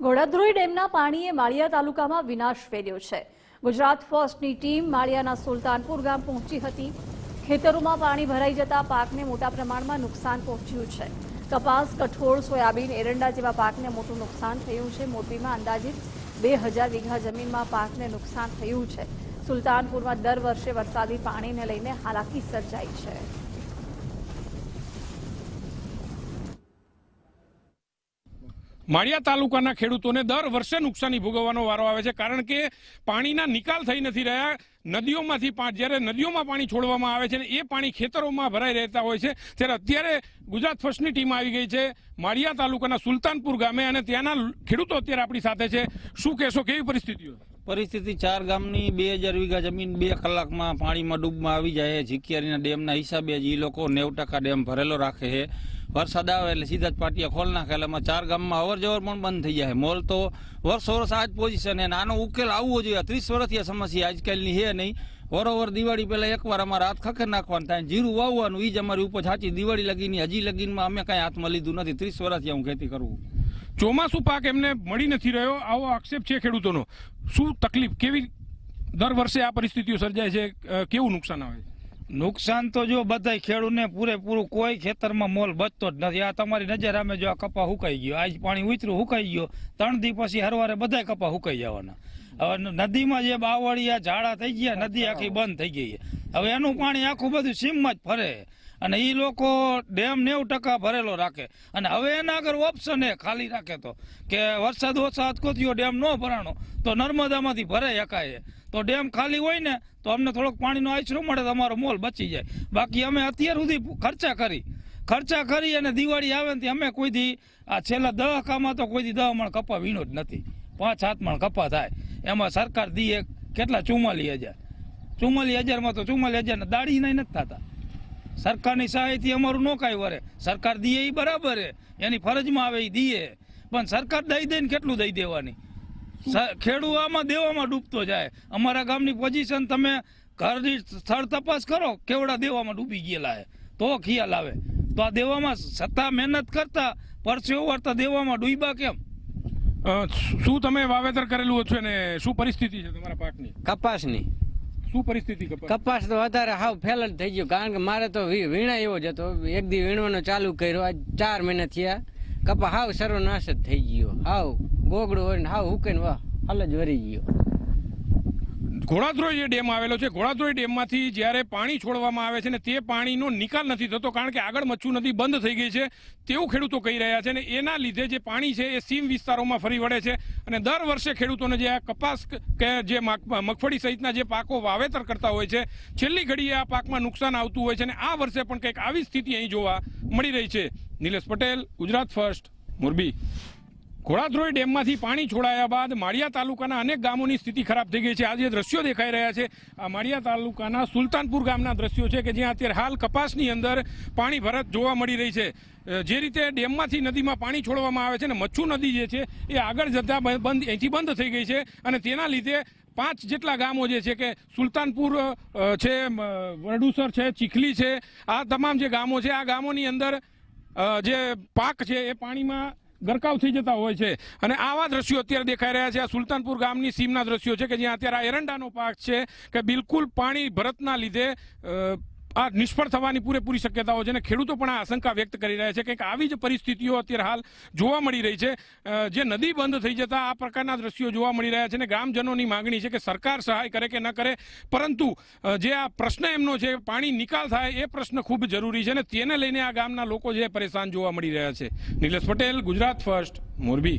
ઘોડાદ્રોઈ ડેમના પાણીએ માળિયા તાલુકામાં વિનાશ ફેર્યો છે. ગુજરાત ફર્સ્ટની ટીમ માળિયાના સુલતાનપુર ગામ પહોંચી હતી. ખેતરોમાં પાણી ભરાઈ જતા પાકને મોટા પ્રમાણમાં નુકસાન પહોંચ્યું છે. કપાસ, કઠોળ, સોયાબીન, એરંડા જેવા પાકને મોટું નુકસાન થયું છે. મોરબીમાં અંદાજિત બે હજાર વીઘા જમીનમાં પાકને નુકસાન થયું છે. સુલતાનપુરમાં દર વર્ષે વરસાદી પાણીને લઈને હાલાકી સર્જાઈ છે. માળિયા તાલુકાના ખેડૂતોને દર વર્ષે નુકસાની ભોગવવાનો વારો આવે છે કારણ કે પાણીના નિકાલ થઈ નથી રહ્યા. નદીઓમાંથી જ્યારે નદીઓમાં પાણી છોડવામાં આવે છે એ પાણી ખેતરોમાં ભરાઈ રહેતા હોય છે. ત્યારે અત્યારે ગુજરાત ફર્સ્ટની ટીમ આવી ગઈ છે માળિયા તાલુકાના સુલતાનપુર ગામે અને ત્યાંના ખેડૂતો અત્યારે આપણી સાથે છે. શું કહેશો, કેવી પરિસ્થિતિઓ પરિસ્થિતિ ચાર ગામની બે હજાર વીઘા જમીન બે કલાકમાં પાણીમાં ડૂબમાં આવી જાય ઝીકિયારીના ડેમના હિસાબે જ એ લોકો નેવ ટકા ડેમ ભરેલો રાખે છે. વરસાદ આવે એટલે સીધા જ પાટિયા ખોલ નાખે એટલે ચાર ગામમાં અવર જવર પણ બંધ થઈ જાય. મોલ તો વર્ષ વર્ષ આ જ પોઝિશન અને આનો ઉકેલ આવવો જોઈએ. ત્રીસ વર્ષથી આ સમસ્યા આજકાલની છે નહીં. વરોવર દિવાળી પહેલાં એકવાર અમારા હાથ ખખર નાખવાનું થાય. જીરું વાવવાનું એ જ અમારી ઉપર સાચી દિવાળી લગીની, હજી લગીનમાં અમે કાંઈ હાથમાં લીધું નથી. ત્રીસ વર્ષથી હું ખેતી કરું ચોમાસું પાક એમને મળી નથી રહ્યો. આવો આક્ષેપ છે ખેડૂતોનો. શું તકલીફ? કેવી દર વર્ષે આ પરિસ્થિતિઓ સર્જાય છે? કેવું નુકસાન આવે છે? નુકસાન તો જો બધાય ખેડૂતને પૂરેપૂરું કોઈ ખેતરમાં મોલ બચતો જ નથી. આ તમારી નજર અમે જો આ કપા હુકાઈ ગયો, આજ પાણી ઉતર્યું હુકાઈ ગયો, ત્રણ દી પછી હરવારે બધાય કપા હુકાઈ જવાના. હવે નદીમાં જે બાવળિયા, ઝાડા થઈ ગયા, નદી આખી બંધ થઈ ગઈ. હવે એનું પાણી આખું બધું સીમમાં જ ફરે. અને એ લોકો ડેમ નેવું ટકા ભરેલો રાખે. અને હવે એના આગળ ઓપ્શન એ ખાલી રાખે તો. કે વરસાદ ઓછા અટકોત્યો ડેમ ન ભરાણો, તો નર્મદામાંથી ભરે શકાય તો ડેમ ખાલી હોય ને, તો અમને થોડોક પાણીનો આશરો મળે તો અમારો મોલ બચી જાય. બાકી અમે અત્યાર સુધી ખર્ચા કરી. ખર્ચા કરી અને દિવાળી આવે ને તે અમે કોઈ દી, આ છેલ્લા દહકામાં તો કોઈ દી દહ મણ કપા વીણો જ નથી. પાંચ, સાત મણ કપા થાય. એમાં સરકાર દીએ કેટલા ચુમ્માલી હજાર. ચુમ્માલી હજારમાં તો ચુમ્માલી હજાર દાડી નહીં નથી થતા. સરકારની સહાયથી અમારું નો કાંઈ વરે. સરકાર દીએ એ બરાબર એની ફરજમાં આવે એ દીએ પણ સરકાર દઈ દઈને કેટલું દઈ દેવાની? સ- ખેડૂત આમાં દેવામાં ડૂબતો જાય. અમારા ગામની પોઝિશન તમે ઘરની સ્થળ તપાસ કરો કેવડા દેવામાં ડૂબી ગયેલા છે તો ખ્યાલ આવે. તો આ દેવામાં સત્તા મહેનત કરતા પરસેવો વાળતા દેવામાં ડૂબ્યા કેમ? શું તમે વાવેતર કરેલું છે ને શું પરિસ્થિતિ છે તમારા પાકની? કપાસની. શું પરિસ્થિતિ કપાસ તો વધારે હાવ ફેલ થઈ ગયો, કારણ કે મારે તો વીણા એવો જ હતો. એક દી વીણવાનો ચાલુ કર્યો, આજ ચાર મહિના થયા. કપા હાવ સર્વનાશ જ થઈ ગયો, હાવ ગોગડો હોય ને હાવ હુકીને વાહ, હાલ જ વરી ગયો. ઘોડાદ્રોઈ જે ડેમ આવેલો છે. ઘોડાદ્રોઈ ડેમમાંથી જ્યારે પાણી છોડવામાં આવે છે ને તે પાણીનો નિકાલ નથી થતો કારણ કે આગળ મચ્છુ નદી બંધ થઈ ગઈ છે. તેવું ખેડૂતો કહી રહ્યા છે અને એના લીધે જે પાણી છે એ સીમ વિસ્તારોમાં ફરી વળે છે અને દર વર્ષે ખેડૂતોને જે આ કપાસ કે જે મગ- મગફળી સહિતના જે પાકો વાવેતર કરતા હોય છે, છેલ્લી ઘડીએ આ પાકમાં નુકસાન આવતું હોય છે અને આ વર્ષે પણ કંઈક આવી સ્થિતિ અહીં જોવા મળી રહી છે. નિલેશ પટેલ, ગુજરાત ફર્સ્ટ, મોરબી. ઘોડાદ્રોઈ ડેમમાંથી પાણી છોડાયા બાદ માળિયા તાલુકાના અનેક ગામોની સ્થિતિ ખરાબ થઈ ગઈ છે. આ જે દ્રશ્યો દેખાઈ રહ્યા છે. આ માળિયા તાલુકાના સુલતાનપુર ગામના દ્રશ્યો છે કે જ્યાં અત્યારે હાલ કપાસની અંદર પાણી ભરત જોવા મળી રહી છે. જે રીતે ડેમમાંથી નદીમાં પાણી છોડવામાં આવે છે ને મચ્છુ નદી જે છે એ આગળ જતા બંધ, અહીંથી બંધ થઈ ગઈ છે અને તેના લીધે પાંચ જેટલા ગામો જે છે કે સુલતાનપુર છે વરડુસર છે, ચીખલી છે, આ તમામ જે ગામો છે, આ ગામોની અંદર જે પાક છે એ પાણીમાં ગરકાવ થઈ જતા હોય છે. અને આવા દ્રશ્યો અત્યારે દેખાઈ રહ્યા છે. આ સુલતાનપુર ગામની સીમના દ્રશ્યો છે કે જ્યાં અત્યારે આ એરંડાનો પાક છે કે બિલકુલ પાણી ભરતના લીધે આ નિષ્ફળ થવાની પૂરેપૂરી શક્યતાઓ છે અને ખેડૂતો પણ આ આશંકા વ્યક્ત કરી રહ્યા છે કંઈક આવી જ પરિસ્થિતિઓ અત્યારે હાલ જોવા મળી રહી છે. જે નદી બંધ થઈ જતા આ પ્રકારના દ્રશ્યો જોવા મળી રહ્યા છે અને ગ્રામજનોની માગણી છે કે સરકાર સહાય કરે કે ન કરે. પરંતુ જે આ પ્રશ્ન એમનો છે, પાણી નિકાલ થાય એ પ્રશ્ન ખૂબ જરૂરી છે અને તેને લઈને આ ગામના લોકો જે પરેશાન જોવા મળી રહ્યા છે. નિલેશ પટેલ, ગુજરાત ફર્સ્ટ, મોરબી.